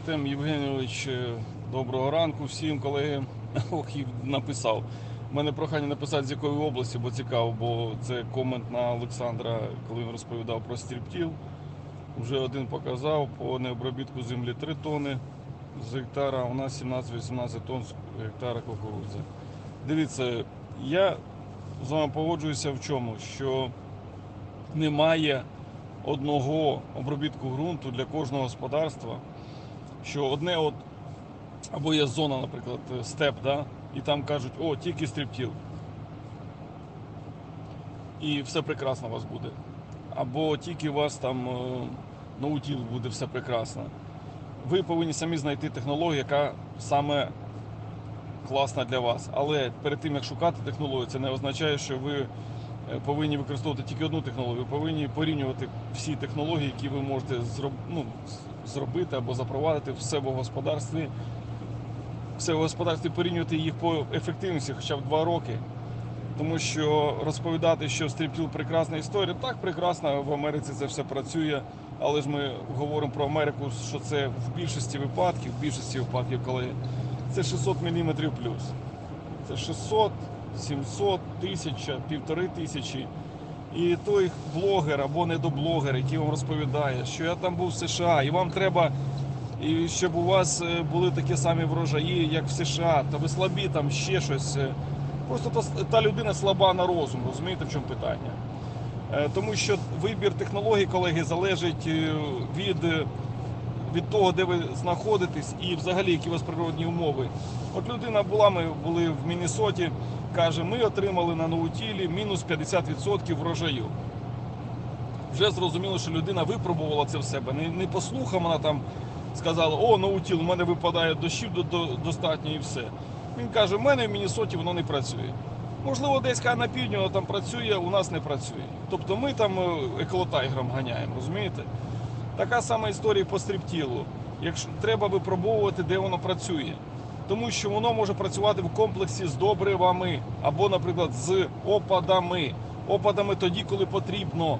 Артем Євгенійович, е, доброго ранку всім колеги. Ох, написав. У мене прохання написати з якої області, бо цікаво, бо це комент на Олександра, коли він розповідав про стріптіл. Вже один показав по необробітку землі 3 тони з гектара, а у нас 17-18 тонн з гектара кукурудзи. Дивіться, я з вами погоджуюся в чому, що немає одного обробітку ґрунту для кожного господарства, що одне от або є зона, наприклад, степ, да, і там кажуть, о, тільки стріптіл. І все прекрасно у вас буде. Або тільки у вас там е, наутіл буде все прекрасно. Ви повинні самі знайти технологію, яка саме класна для вас. Але перед тим як шукати технологію, це не означає, що ви е, повинні використовувати тільки одну технологію. Ви повинні порівнювати всі технології, які ви можете зроб... ну, зробити або запровадити в себе в господарстві. В себе в господарстві порівнювати їх по ефективності хоча б два роки. Тому що розповідати, що стріптіл прекрасна історія, так прекрасно, в Америці це все працює. Але ж ми говоримо про Америку, що це в більшості випадків, в більшості випадків, коли це 600 мм плюс. Це 600, 700, 1000, півтори тисячі. І той блогер або недоблогер, який вам розповідає, що я там був в США, і вам треба, щоб у вас е, були такі самі врожаї, як в США, та ви слабі там ще щось. е, Просто та, та людина слаба на розум, розумієте, в чому питання? Е, Тому що вибір технологій, колеги, залежить від, від того, де ви знаходитесь, і взагалі які у вас природні умови. От людина була, ми були в Міннесоті, каже, ми отримали на Наутілі мінус 50% врожаю. Вже зрозуміло, що людина випробувала це в себе. Не, не послухав вона там, сказала, о, наутіл, у мене випадає дощів до, до, достатньо і все. Він каже, в мене в Міннесоті воно не працює. Можливо, десь на півдні воно там працює, у нас не працює. Тобто ми там е, еколотайгром ганяємо, розумієте? Така сама історія по стріптілу. Якщо треба випробовувати, де воно працює. Тому що воно може працювати в комплексі з добривами або, наприклад, з опадами. Опадами тоді, коли потрібно.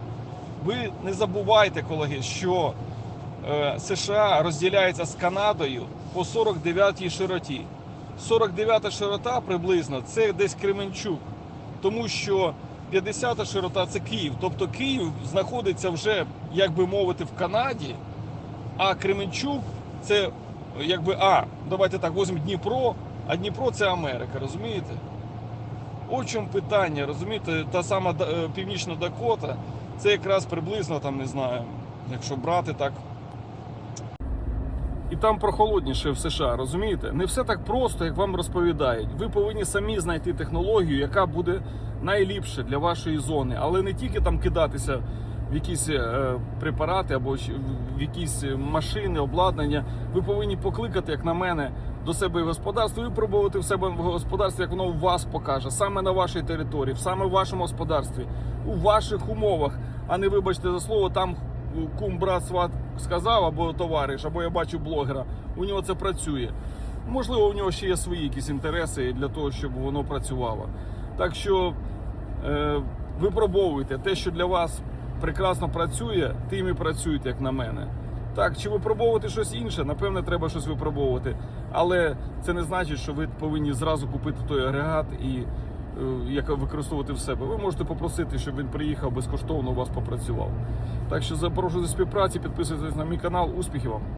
Ви не забувайте, колеги, що е, США розділяється з Канадою по 49-й широті. 49-та широта приблизно це десь Кременчук, тому що 50-та широта це Київ. Тобто Київ знаходиться вже, як би мовити, в Канаді, а Кременчук це якби А. Давайте так, візьмемо Дніпро, а Дніпро це Америка, розумієте? В чому питання, розумієте, та сама е, Північна Дакота, це якраз приблизно там, не знаю, якщо брати так. І там прохолодніше в США, розумієте? Не все так просто, як вам розповідають. Ви повинні самі знайти технологію, яка буде найліпше для вашої зони, але не тільки там кидатися в якісь е, препарати або в якісь машини, обладнання. Ви повинні покликати, як на мене, до себе в господарство і випробувати в себе в господарстві, як воно у вас покаже, саме на вашій території, саме в вашому господарстві, у ваших умовах, а не вибачте за слово, там кум брат сват сказав, або товариш, або я бачу блогера. У нього це працює. Можливо, у нього ще є свої якісь інтереси для того, щоб воно працювало. Так що е, випробовуйте те, що для вас прекрасно працює, тим і працюють, як на мене. Так, чи випробовувати щось інше, напевне, треба щось випробовувати. Але це не значить, що ви повинні зразу купити той агрегат і е, як використовувати в себе. Ви можете попросити, щоб він приїхав безкоштовно у вас попрацював. Так що запрошую до співпраці, підписуйтесь на мій канал. Успіхів вам!